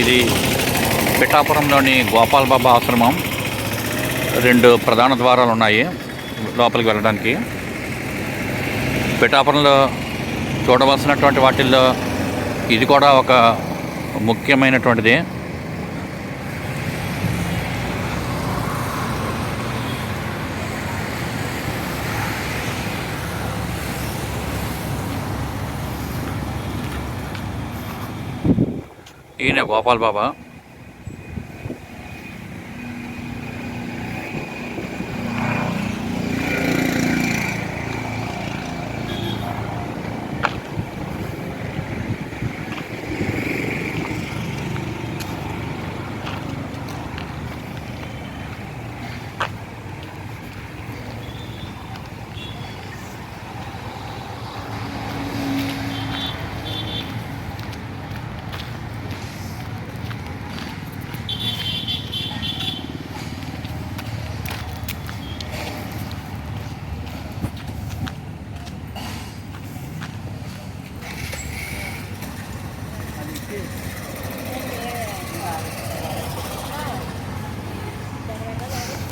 ఇది పిఠాపురంలోని గోపాల్ బాబా ఆశ్రమం. రెండు ప్రధాన ద్వారాలు ఉన్నాయి లోపలికి వెళ్ళడానికి. పిఠాపురంలో చూడవలసినటువంటి వాటిల్లో ఇది కూడా ఒక ముఖ్యమైనటువంటిది ఈయన గోపాల్ బాబా.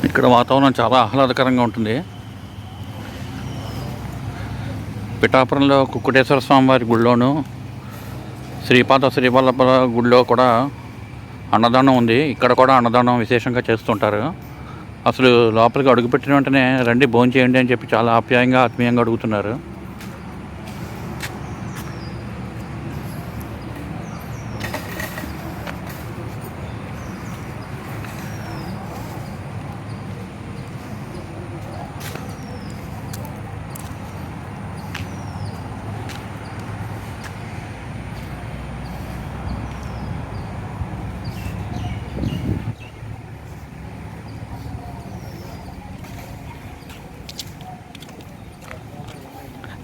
ఇక్కడ వాతావరణం చాలా ఆహ్లాదకరంగా ఉంటుంది. పిఠాపురంలో కుక్కుటేశ్వర స్వామి వారి గుడిలోను శ్రీపాద శ్రీవల్లభ గుడిలో కూడా అన్నదానం ఉంది. ఇక్కడ కూడా అన్నదానం విశేషంగా చేస్తుంటారు. అసలు లోపలికి అడుగుపెట్టిన వెంటనే రండి భోజనం చేయండి అని చెప్పి చాలా ఆప్యాయంగా ఆత్మీయంగా అడుగుతున్నారు.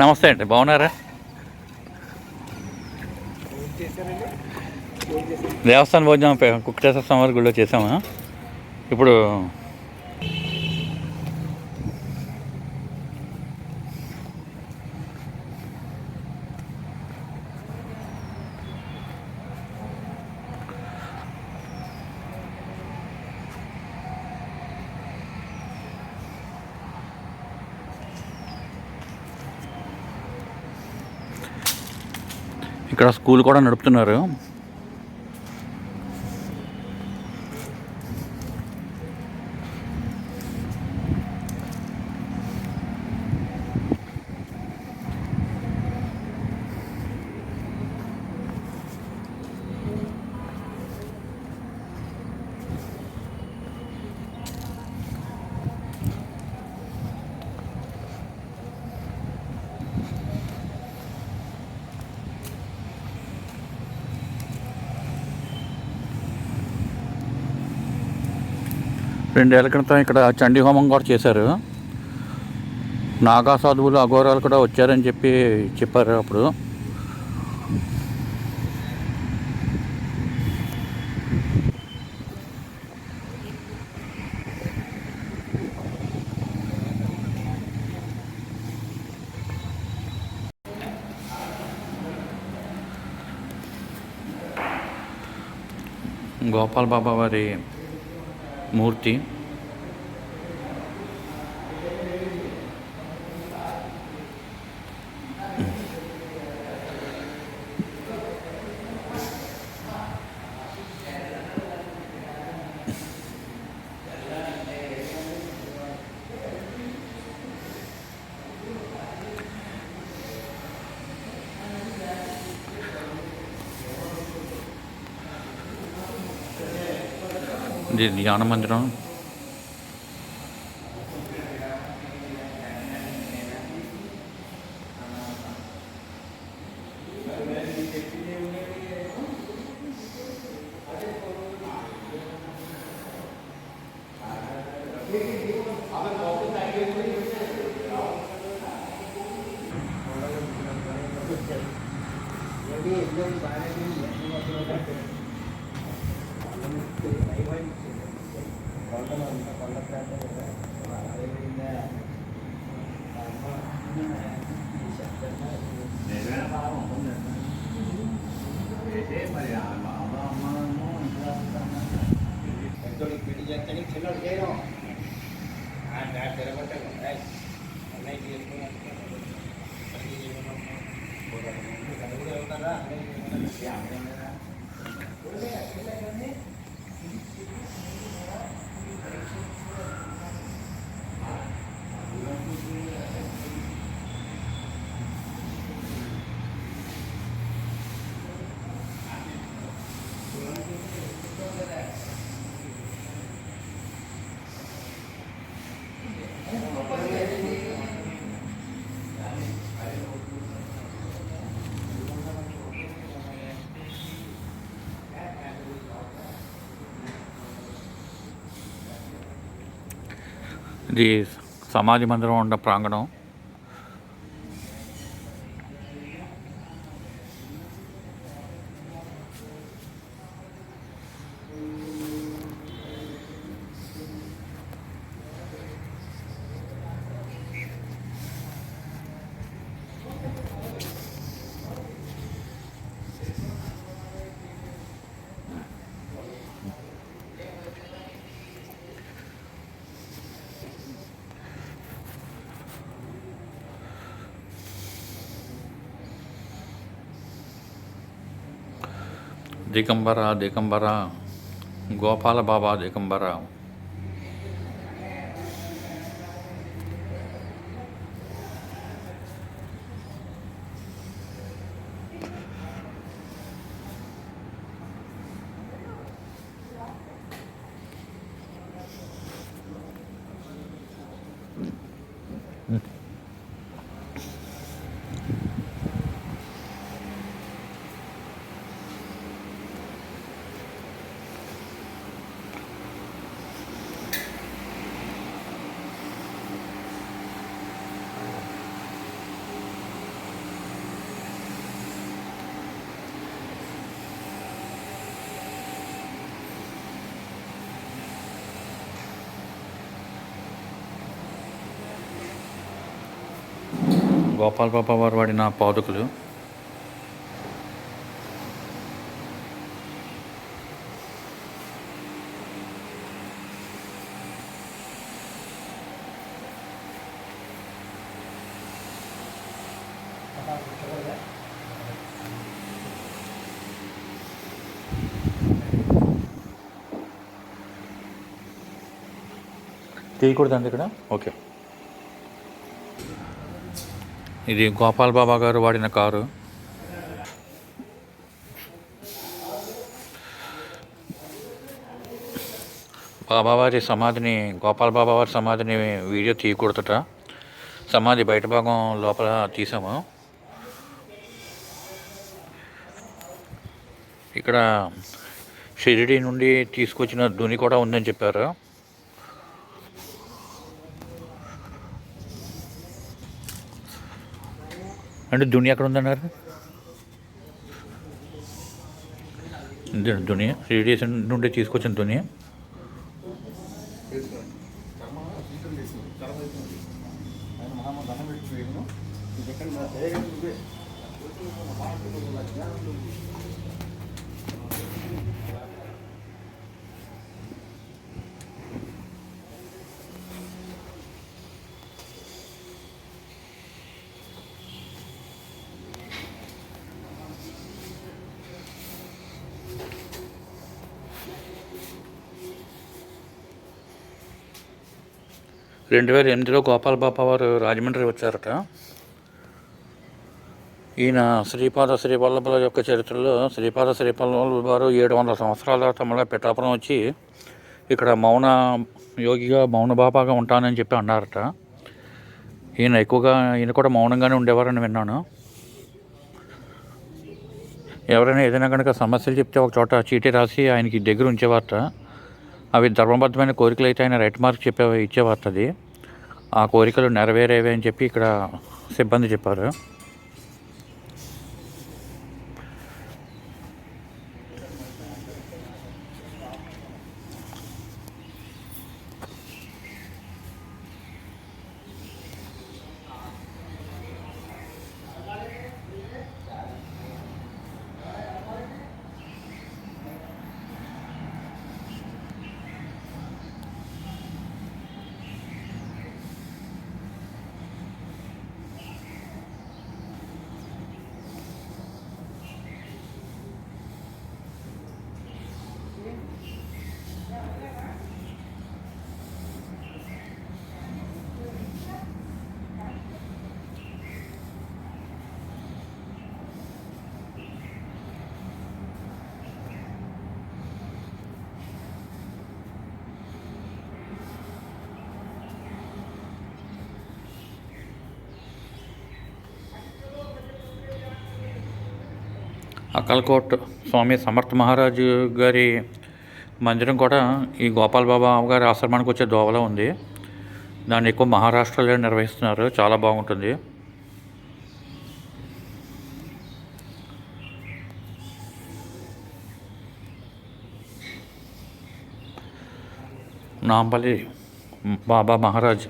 నమస్తే అండి బాగున్నారా? దేవస్థాన భోజనం పే- కుక్కటేశ్వర స్వామి వారి గుడిలో చేసాము ఇప్పుడు ఇక్కడ స్కూల్ కూడా నడుపుతున్నారు. రెండేళ్ళ క్రితం ఇక్కడ చండీ హోమం కూడా చేశారు. నాగా సాధువులు అఘోరాలు కూడా వచ్చారని చెప్పి చెప్పారు అప్పుడు. గోపాల్ బాబా వారి मूर्ति ఇది ధ్యాన మందిరం ఇది సమాధి మందిరం ఉన్న ప్రాంగణం దిగంబర దిగంబర గోపాల బాబా దిగంబర గోపాల్ బాబా వారు వాడిన పాదుకులు. తీయకూడదండి ఇక్కడ? ఓకే. ఇది గోపాల్ బాబా గారు వాడిన కారు. బాబావారి సమాధిని గోపాల్ బాబావారి సమాధిని వీడియో తీయకూడదట. సమాధి బయట భాగం లోపల తీసాము. ఇక్కడ షిరిడి నుండి తీసుకొచ్చిన దుని కూడా ఉందని చెప్పారు. అంటే దునియా ఎక్కడ ఉందన్నారు? దునియా? రేడియేషన్ నుండి తీసుకొచ్చిన దునియా? రెండు వేల ఎనిమిదిలో గోపాల్ బాపా వారు రాజమండ్రి వచ్చారట. ఈయన శ్రీపాద శ్రీవల్లభుల యొక్క చరిత్రలో శ్రీపాద శ్రీవల్లభుల వారు ఏడు వందల సంవత్సరాల తమలో పిఠాపురం వచ్చి ఇక్కడ మౌన యోగిగా మౌన బాబాగా ఉంటానని చెప్పి అన్నారట. ఈయన ఎక్కువగా ఈయన కూడా మౌనంగానే ఉండేవారని విన్నాను. ఎవరైనా ఏదైనా కనుక సమస్యలు చెప్తే ఒక చోట చీటీ రాసి ఆయనకి దగ్గర ఉంచేవారట. అవి ధర్మబద్ధమైన కోరికలు అయితే ఆయన రైట్ మార్క్ చెప్పే ఇచ్చేవారు అది ఆ కోరికలు నెరవేరేవే అని చెప్పి ఇక్కడ సిబ్బంది చెప్పారు. అక్కల్కోట్ స్వామి సమర్థ మహారాజు గారి మందిరం కూడా ఈ గోపాల్ బాబా గారి ఆశ్రమానికి వచ్చే దోవలో ఉంది. దాన్ని ఎక్కువ మహారాష్ట్రలో నిర్వహిస్తున్నారు. చాలా బాగుంటుంది. నాంపల్లి బాబా మహారాజ్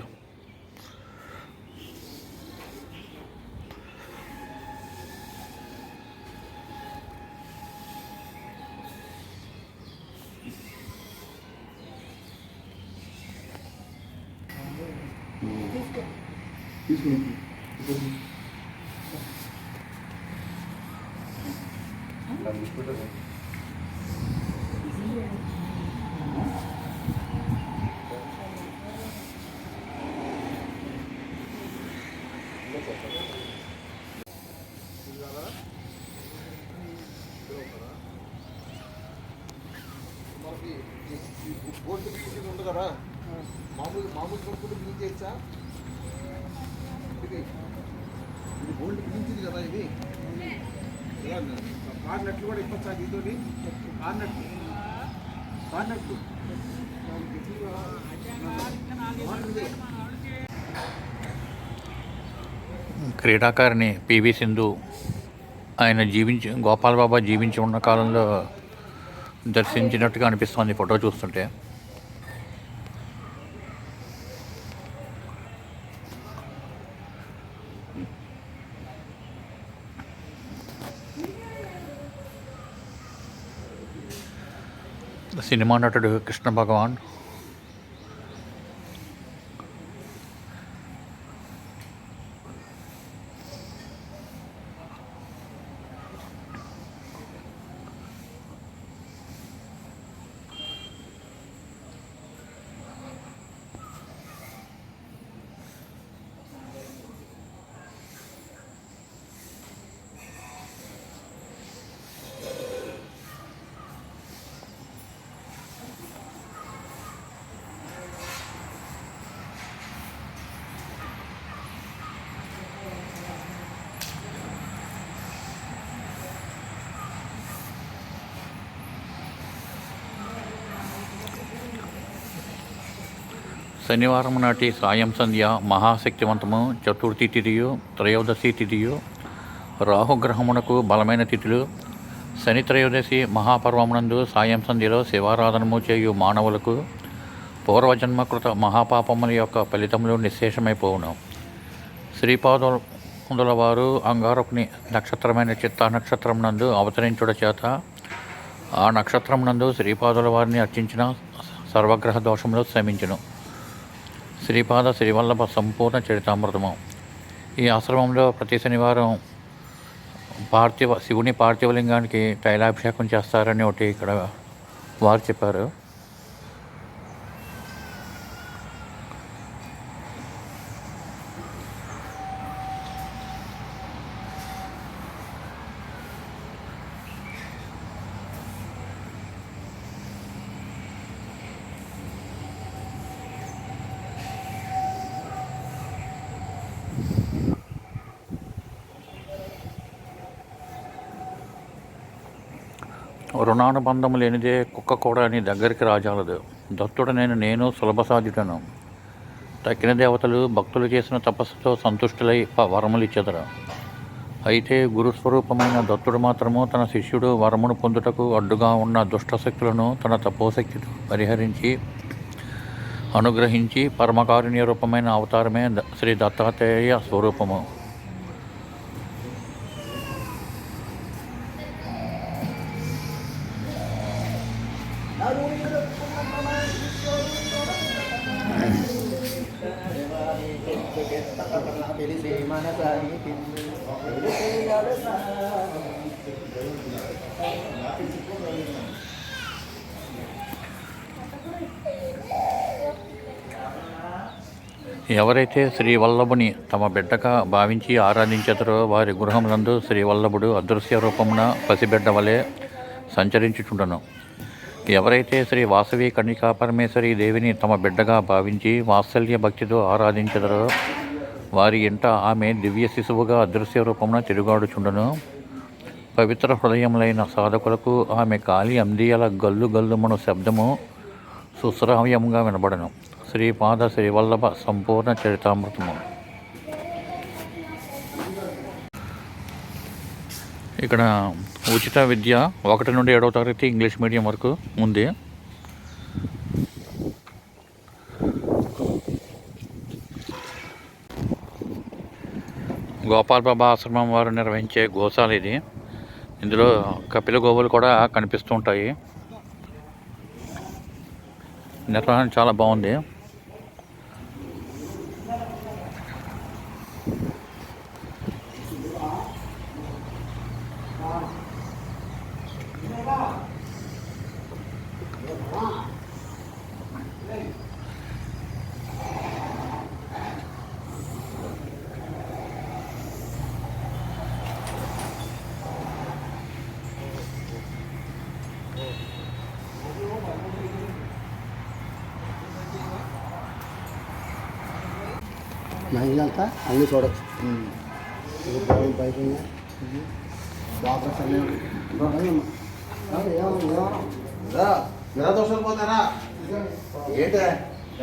మనకి ఈ బోల్ట్ బిగించి ఉంది కదా మామూలు మామూలు కొనుక్కుంటే బిగించేయచ్చా ఇది ఇది బోల్ట్ బిగించింది కదా ఇది ఇలా కార్ నట్లు కూడా ఇప్పచ్చా దీంతోటి కార్ నట్లు కార్ నట్లు బాగుంటుంది. క్రీడాకారిణి పివి సింధు ఆయన జీవించి గోపాల్ బాబా జీవించి ఉన్న కాలంలో దర్శించినట్టుగా అనిపిస్తోంది ఫోటో చూస్తుంటే. സിനിമാ നടൻ കൃഷ്ണ ഭഗവാൻ శనివారం నాటి సాయం సంధ్య మహాశక్తివంతము చతుర్థి తిథియు త్రయోదశి తిథియు రాహుగ్రహమునకు బలమైన తిథులు. శని త్రయోదశి మహాపర్వమునందు సాయం సంధ్యలో శివారాధనము చేయు మానవులకు పూర్వజన్మకృత మహాపాపముల యొక్క ఫలితములు నిశ్శేషమైపోవును శ్రీపాదుల వారు అంగారకుని నక్షత్రమైన చిత్త నక్షత్రం నందు అవతరించుట చేత ఆ నక్షత్రం నందు శ్రీపాదుల వారిని అర్చించిన సర్వగ్రహ దోషములు శ్రమించను శ్రీపాద శ్రీవల్లభ సంపూర్ణ చరితామృతము ఈ ఆశ్రమంలో ప్రతి శనివారం పార్థివ శివుని పార్థివలింగానికి తైలాభిషేకం చేస్తారని ఒకటి ఇక్కడ వారు చెప్పారు. ప్రాణబంధం లేనిదే కుక్క కూడా నీ దగ్గరికి రాజాలదు. దత్తుడనైన నేను సులభసాధ్యుడను. తక్కిన దేవతలు భక్తులు చేసిన తపస్సుతో సంతుష్టులై ప- వరములిచ్చెదరు అయితే గురుస్వరూపమైన దత్తుడు మాత్రము తన శిష్యుడు వరమును పొందుటకు అడ్డుగా ఉన్న దుష్ట శక్తులను తన తపోశక్తితో పరిహరించి అనుగ్రహించి పరమకారుణ్య రూపమైన అవతారమే శ్రీ దత్తాత్రేయ స్వరూపము. ఎవరైతే శ్రీవల్లభుని తమ బిడ్డగా భావించి ఆరాధించెదరో వారి గృహములందు శ్రీవల్లభుడు అదృశ్య రూపమున పసిబిడ్డ వలె సంచరించుచుండను. ఎవరైతే శ్రీ వాసవి కన్నికా పరమేశ్వరి దేవిని తమ బిడ్డగా భావించి వాత్సల్య భక్తితో ఆరాధించదరో వారి ఇంట ఆమె దివ్య శిశువుగా అదృశ్య రూపమున తిరుగాడుచుండను. పవిత్ర హృదయములైన సాధకులకు ఆమె కాలి అందియల గల్లు గల్లుమను శబ్దము సుశ్రావ్యంగా వినబడను. శ్రీపాద శ్రీవల్లభ సంపూర్ణ చరితామృతము. ఇక్కడ ఉచిత విద్య ఒకటి నుండి ఏడవ తరగతి ఇంగ్లీష్ మీడియం వరకు ఉంది. గోపాల బాబా ఆశ్రమం వారు నిర్వహించే గోశాల ఇది. ఇందులో కపిల గోవులు కూడా కనిపిస్తూ ఉంటాయి. నిర్వహణ చాలా బాగుంది. మహిళంతా అన్నీ చూడొచ్చు. ఇది బాగుంది బయట ఉన్నాయి. వాపస్ అన్నీ ఉన్నాయి. రండమ్మా. రండి, ఏమన్నా, ఏమన్నా? రా ఎలా దోషాలు పోతారా? ఏంటే?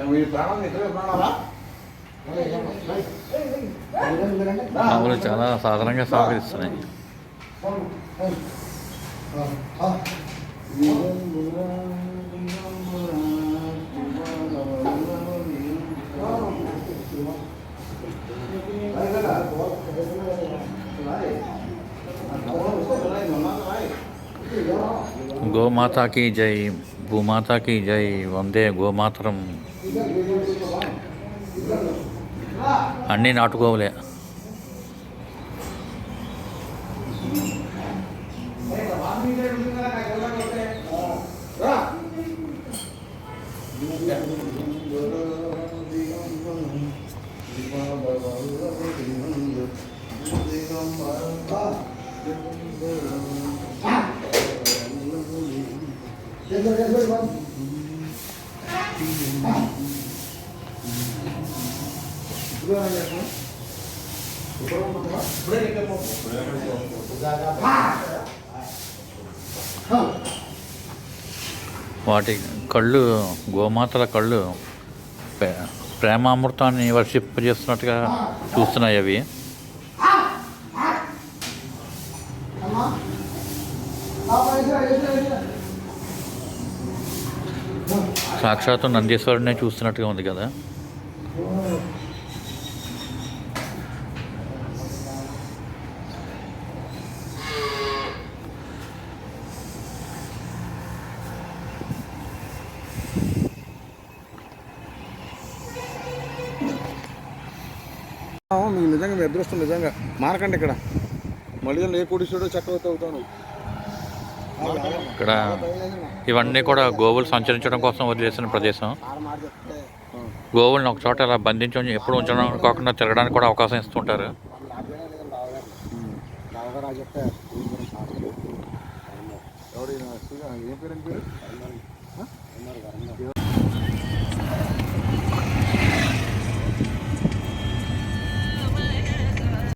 వీడి ప్రాణం ప్రాణాలా. ఆవులు చాలా సాధారణంగా సహకరిస్తున్నాయి రండి. ఆ, ఆ. గోమాతాకి జై భూమాతాకి జై వందే గోమాతరం అన్నీ నాటుకోవులే Yeah. వాటి కళ్ళు గోమాతల కళ్ళు ప్రే- ప్రేమామృతాన్ని వర్షింపజేస్తున్నట్టుగా చూస్తున్నాయి అవి. సాక్షాత్తు నందీశ్వరుడినే చూస్తున్నట్టుగా ఉంది కదా. మీకు నిజంగా మీ అదృష్టం నిజంగా. మారకండి ఇక్కడ. మళ్ళీ ఏ కుడిసుడు చక్కగా అవుతాను? ఇక్కడ ఇవన్నీ కూడా గోవులు సంచరించడం కోసం వదిలేసిన ప్రదేశం. గోవులను ఒక చోట ఇలా బంధించి ఎప్పుడు ఉంచడం కాకుండా తిరగడానికి కూడా అవకాశం ఇస్తుంటారు. ఎవరు